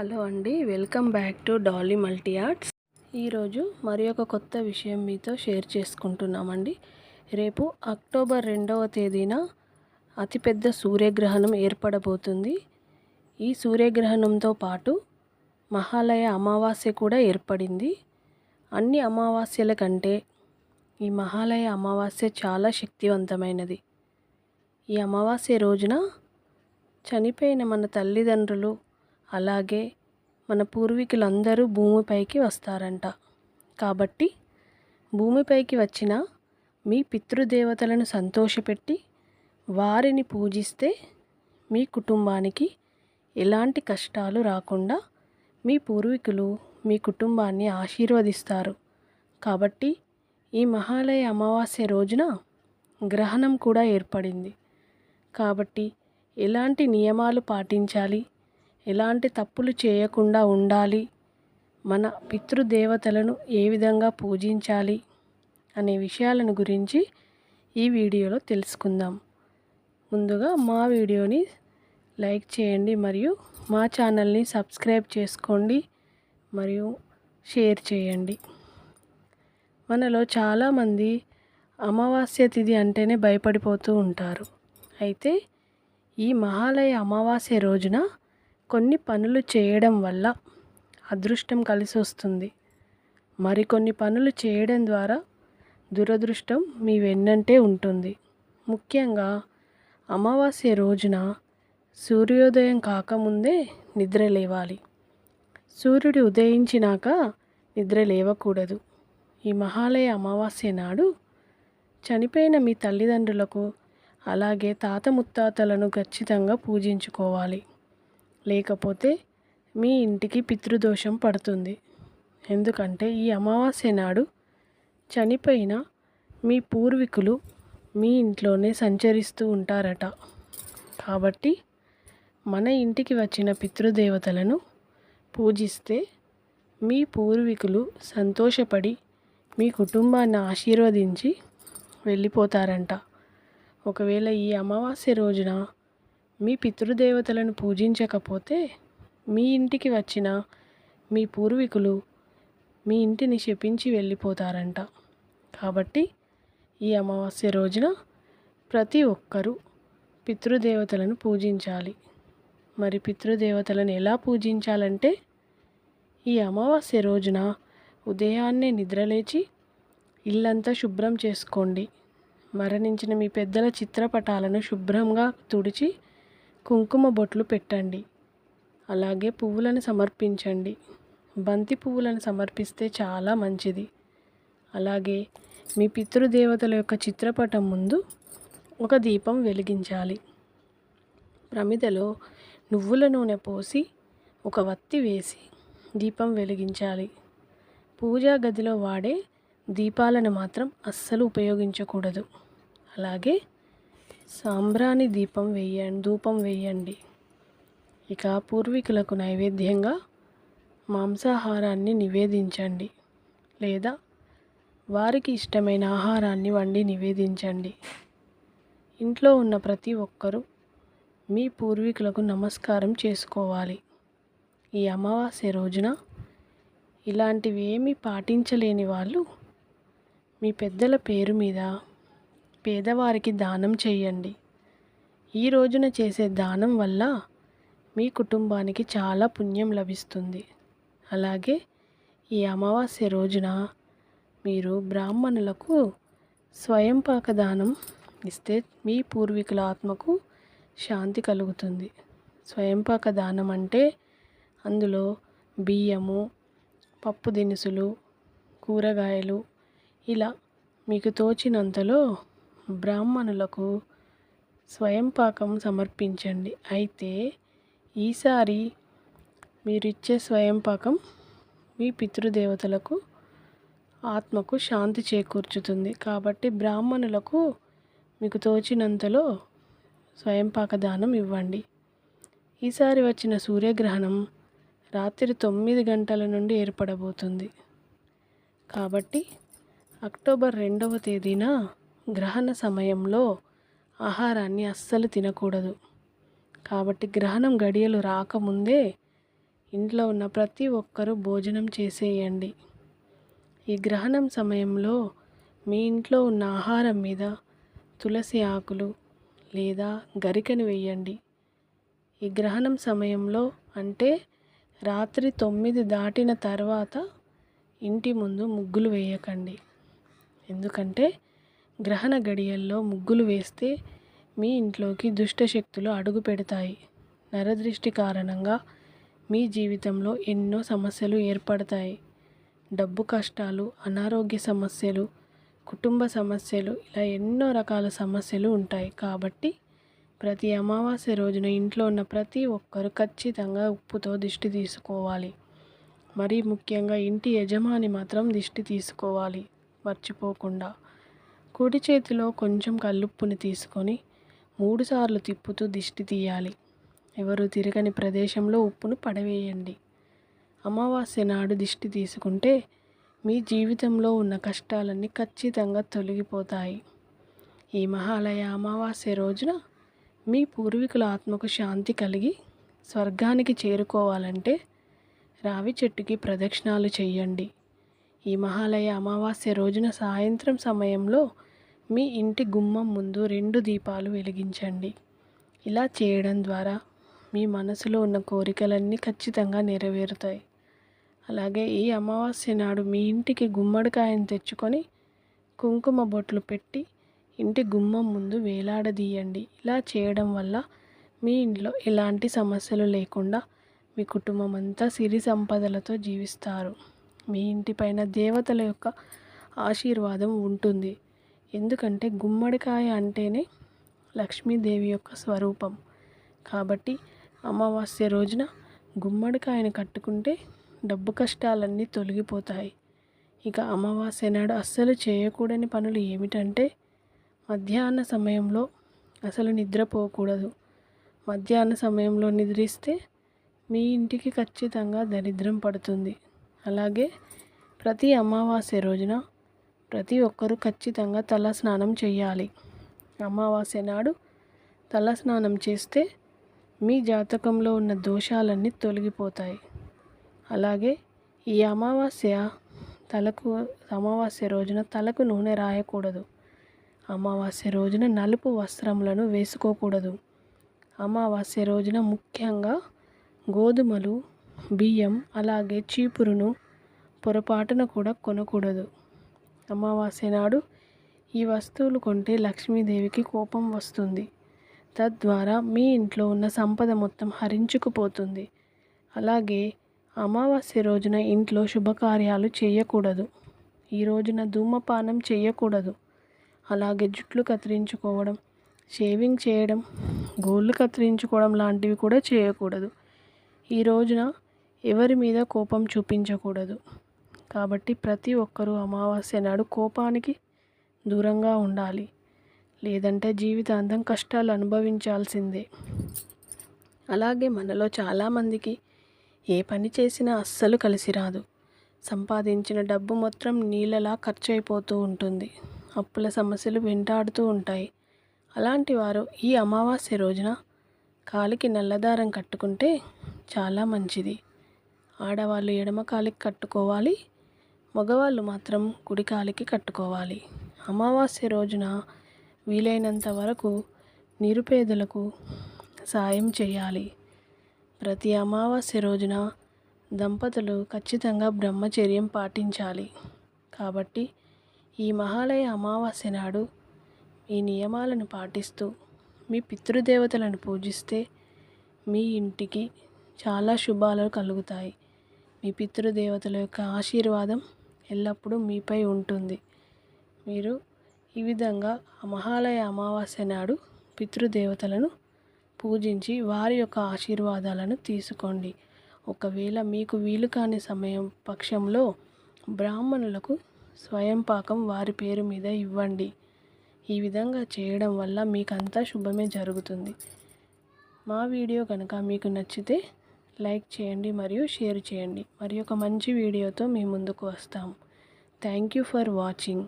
Hello అండి welcome back to Dolly multi arts ఈరోజు మరి ఒక కొత్త విషయం మీతో షేర్ చేసుకుంటున్నామండి. రేపు అక్టోబర్ రెండవ తేదీన అతిపెద్ద సూర్యగ్రహణం ఏర్పడబోతుంది. ఈ సూర్యగ్రహణంతో పాటు మహాలయ అమావాస్య కూడా ఏర్పడింది. అన్ని అమావాస్యల కంటే ఈ మహాలయ అమావాస్య చాలా శక్తివంతమైనది. ఈ అమావాస్య రోజున చనిపోయిన మన తల్లిదండ్రులు అలాగే మన పూర్వీకులందరూ భూమిపైకి వస్తారంట. కాబట్టి భూమిపైకి వచ్చిన మీ పితృదేవతలను సంతోషపెట్టి వారిని పూజిస్తే మీ కుటుంబానికి ఎలాంటి కష్టాలు రాకుండా మీ పూర్వీకులు మీ కుటుంబాన్ని ఆశీర్వదిస్తారు. కాబట్టి ఈ మహాలయ అమావాస్య రోజున గ్రహణం కూడా ఏర్పడింది. కాబట్టి ఎలాంటి నియమాలు పాటించాలి? ఎలాంటి తప్పులు చేయకుండా ఉండాలి. మన పితృదేవతలను ఏ విధంగా పూజించాలి అనే విషయాలను గురించి ఈ వీడియోలో తెలుసుకుందాం. ముందుగా మా వీడియోని లైక్ చేయండి మరియు మా ఛానల్ని సబ్స్క్రైబ్ చేసుకోండి మరియు షేర్ చేయండి. మనలో చాలామంది అమావాస్య తిథి అంటేనే భయపడిపోతూ ఉంటారు. అయితే ఈ మహాలయ అమావాస్య రోజున కొన్ని పనులు చేయడం వల్ల అదృష్టం కలిసి వస్తుంది మరికొన్ని పనులు చేయడం ద్వారా దురదృష్టం మీ వెన్నంటే ఉంటుంది. ముఖ్యంగా అమావాస్య రోజున సూర్యోదయం కాకముందే నిద్ర లేవాలి. సూర్యుడు ఉదయించినాక నిద్ర లేవకూడదు. ఈ మహాలయ అమావాస్య నాడు చనిపోయిన మీ తల్లిదండ్రులకు అలాగే తాత ముత్తాతలను ఖచ్చితంగా పూజించుకోవాలి. లేకపోతే మీ ఇంటికి పితృదోషం పడుతుంది. ఎందుకంటే ఈ అమావాస్య నాడు చనిపోయిన మీ పూర్వీకులు మీ ఇంట్లోనే సంచరిస్తూ ఉంటారట. కాబట్టి మన ఇంటికి వచ్చిన పితృదేవతలను పూజిస్తే మీ పూర్వీకులు సంతోషపడి మీ కుటుంబాన్ని ఆశీర్వదించి వెళ్ళిపోతారంట. ఒకవేళ ఈ అమావాస్య రోజున మీ పితృదేవతలను పూజించకపోతే మీ ఇంటికి వచ్చిన మీ పూర్వీకులు మీ ఇంటిని శపించి వెళ్ళిపోతారంట. కాబట్టి ఈ అమావాస్య రోజున ప్రతి ఒక్కరూ పితృదేవతలను పూజించాలి. మరి పితృదేవతలను ఎలా పూజించాలంటే ఈ అమావాస్య రోజున ఉదయాన్నే నిద్రలేచి ఇల్లంతా శుభ్రం చేసుకోండి. మరణించిన మీ పెద్దల చిత్రపటాలను శుభ్రంగా తుడిచి కుంకుమ బొట్లు పెట్టండి. అలాగే పువ్వులను సమర్పించండి. బంతి పువ్వులను సమర్పిస్తే చాలా మంచిది. అలాగే మీ పితృదేవతల యొక్క చిత్రపటం ముందు ఒక దీపం వెలిగించాలి. ప్రమిదలో నువ్వుల నూనె పోసి ఒక వత్తి వేసి దీపం వెలిగించాలి. పూజా గదిలో వాడే దీపాలను మాత్రం అస్సలు ఉపయోగించకూడదు. అలాగే సాంబ్రాణి దీపం వేయండి ధూపం వేయండి. ఇక పూర్వీకులకు నైవేద్యంగా మాంసాహారాన్ని నివేదించండి లేదా వారికి ఇష్టమైన ఆహారాన్ని వండి నివేదించండి. ఇంట్లో ఉన్న ప్రతి ఒక్కరూ మీ పూర్వీకులకు నమస్కారం చేసుకోవాలి. ఈ అమావాస్య రోజున ఇలాంటివి ఏమీ పాటించలేని వాళ్ళు మీ పెద్దల పేరు మీద పేదవారికి దానం చేయండి. ఈ రోజున చేసే దానం వల్ల మీ కుటుంబానికి చాలా పుణ్యం లభిస్తుంది. అలాగే ఈ అమావాస్య రోజున మీరు బ్రాహ్మణులకు స్వయంపాక దానం ఇస్తే మీ పూర్వీకుల ఆత్మకు శాంతి కలుగుతుంది. స్వయంపాక దానం అంటే అందులో బియ్యము పప్పు దినుసులు కూరగాయలు ఇలా మీకు తోచినంతలో బ్రాహ్మణులకు స్వయంపాకం సమర్పించండి. అయితే ఈసారి మీరు ఇచ్చే స్వయం మీ పితృదేవతలకు ఆత్మకు శాంతి చేకూర్చుతుంది. కాబట్టి బ్రాహ్మణులకు మీకు తోచినంతలో స్వయంపాక దానం ఇవ్వండి. ఈసారి వచ్చిన సూర్యగ్రహణం రాత్రి తొమ్మిది గంటల నుండి ఏర్పడబోతుంది. కాబట్టి అక్టోబర్ రెండవ తేదీన గ్రహణ సమయంలో ఆహారాన్ని అస్సలు తినకూడదు. కాబట్టి గ్రహణం గడియలు రాకముందే ఇంట్లో ఉన్న ప్రతి ఒక్కరూ భోజనం చేసేయండి. ఈ గ్రహణం సమయంలో మీ ఇంట్లో ఉన్న ఆహారం మీద తులసి ఆకులు లేదా గరికను వేయండి. ఈ గ్రహణం సమయంలో అంటే రాత్రి తొమ్మిది దాటిన తర్వాత ఇంటి ముందు ముగ్గులు వేయకండి. ఎందుకంటే గ్రహణ గడియల్లో ముగ్గులు వేస్తే మీ ఇంట్లోకి దుష్టశక్తులు అడుగు పెడతాయి. నరదృష్టి కారణంగా మీ జీవితంలో ఎన్నో సమస్యలు ఏర్పడతాయి. డబ్బు కష్టాలు అనారోగ్య సమస్యలు కుటుంబ సమస్యలు ఇలా ఎన్నో రకాల సమస్యలు ఉంటాయి. కాబట్టి ప్రతి అమావాస్య రోజున ఇంట్లో ఉన్న ప్రతి ఒక్కరు ఖచ్చితంగా ఉప్పుతో దిష్టి తీసుకోవాలి. మరీ ముఖ్యంగా ఇంటి యజమాని మాత్రం దిష్టి తీసుకోవాలి. మర్చిపోకుండా. కుడి చేతిలో కొంచెం కల్లుప్పుని తీసుకొని మూడుసార్లు తిప్పుతూ దిష్టి తీయాలి. ఎవరు తిరగని ప్రదేశంలో ఉప్పును పడవేయండి. అమావాస్య నాడు దిష్టి తీసుకుంటే మీ జీవితంలో ఉన్న కష్టాలన్నీ ఖచ్చితంగా తొలగిపోతాయి. ఈ మహాలయ అమావాస్య రోజున మీ పూర్వీకుల ఆత్మకు శాంతి కలిగి స్వర్గానికి చేరుకోవాలంటే రావి చెట్టుకి ప్రదక్షిణాలు చేయండి. ఈ మహాలయ అమావాస్య రోజున సాయంత్రం సమయంలో మీ ఇంటి గుమ్మం ముందు రెండు దీపాలు వెలిగించండి. ఇలా చేయడం ద్వారా మీ మనసులో ఉన్న కోరికలన్నీ ఖచ్చితంగా నెరవేరుతాయి. అలాగే ఈ అమావాస్య నాడు మీ ఇంటికి గుమ్మడికాయను తెచ్చుకొని కుంకుమ బొట్లు పెట్టి ఇంటి గుమ్మం ముందు వేలాడదీయండి. ఇలా చేయడం వల్ల మీ ఇంట్లో ఎలాంటి సమస్యలు లేకుండా మీ కుటుంబం అంతా సిరి సంపదలతో జీవిస్తారు. మీ ఇంటిపైన దేవతల యొక్క ఆశీర్వాదం ఉంటుంది. ఎందుకంటే గుమ్మడికాయ అంటేనే లక్ష్మీదేవి యొక్క స్వరూపం. కాబట్టి అమావాస్య రోజున గుమ్మడికాయను కట్టుకుంటే డబ్బు కష్టాలన్నీ తొలగిపోతాయి. ఇక అమావాస్య నాడు అస్సలు చేయకూడని పనులు ఏమిటంటే మధ్యాహ్న సమయంలో అసలు నిద్రపోకూడదు. మధ్యాహ్న సమయంలో నిద్రిస్తే మీ ఇంటికి ఖచ్చితంగా దరిద్రం పడుతుంది. అలాగే ప్రతి అమావాస్య రోజున ప్రతి ఒక్కరూ ఖచ్చితంగా తల స్నానం చేయాలి. అమావాస్య నాడు తల స్నానం చేస్తే మీ జాతకంలో ఉన్న దోషాలన్నీ తొలగిపోతాయి. అలాగే ఈ అమావాస్య తలకు అమావాస్య రోజున తలకు నూనె రాయకూడదు. అమావాస్య రోజున నలుపు వస్త్రములను వేసుకోకూడదు. అమావాస్య రోజున ముఖ్యంగా గోధుమలు బియ్యం అలాగే చీపురును పొరపాటున కూడా కొనకూడదు. అమావాస్య నాడు ఈ వస్తువులు కొంటే లక్ష్మీదేవికి కోపం వస్తుంది. తద్వారా మీ ఇంట్లో ఉన్న సంపద మొత్తం హరించుకుపోతుంది. అలాగే అమావాస్య రోజున ఇంట్లో శుభకార్యాలు చేయకూడదు. ఈ రోజున ధూమపానం చేయకూడదు. అలాగే జుట్లు కత్తిరించుకోవడం షేవింగ్ చేయడం గోళ్ళు కత్తిరించుకోవడం లాంటివి కూడా చేయకూడదు. ఈ రోజున ఎవరి మీద కోపం చూపించకూడదు. కాబట్టి ప్రతి ఒక్కరూ అమావాస్య నాడు కోపానికి దూరంగా ఉండాలి. లేదంటే జీవితాంతం కష్టాలు అనుభవించాల్సిందే. అలాగే మనలో చాలామందికి ఏ పని చేసినా అస్సలు కలిసి రాదు. సంపాదించిన డబ్బు మొత్తం నీళ్ళలా ఖర్చు అయిపోతూ ఉంటుంది. అప్పుల సమస్యలు వెంటాడుతూ ఉంటాయి. అలాంటి వారు ఈ అమావాస్య రోజున కాలికి నల్లదారం కట్టుకుంటే చాలా మంచిది. ఆడవాళ్ళు ఎడమ కాలికి కట్టుకోవాలి మగవాళ్ళు మాత్రం గుడికాలికి కట్టుకోవాలి. అమావాస్య రోజున వీలైనంత వరకు నిరుపేదలకు సాయం చేయాలి. ప్రతి అమావాస్య రోజున దంపతులు ఖచ్చితంగా బ్రహ్మచర్యం పాటించాలి. కాబట్టి ఈ మహాలయ అమావాస్య నాడు ఈ నియమాలను పాటిస్తూ మీ పితృదేవతలను పూజిస్తే మీ ఇంటికి చాలా శుభాలు కలుగుతాయి. మీ పితృదేవతల యొక్క ఆశీర్వాదం ఎల్లప్పుడూ మీపై ఉంటుంది. మీరు ఈ విధంగా మహాలయ అమావాస్య నాడు పితృదేవతలను పూజించి వారి యొక్క ఆశీర్వాదాలను తీసుకోండి. ఒకవేళ మీకు వీలు కాని సమయం పక్షంలో బ్రాహ్మణులకు స్వయం పాకం వారి పేరు మీద ఇవ్వండి. ఈ విధంగా చేయడం వల్ల మీకంతా శుభమే జరుగుతుంది. మా వీడియో కనుక మీకు నచ్చితే లైక్ చేయండి మరియు షేర్ చేయండి. మరి ఒక మంచి వీడియోతో మీ ముందుకు వస్తాం. Thank you for watching.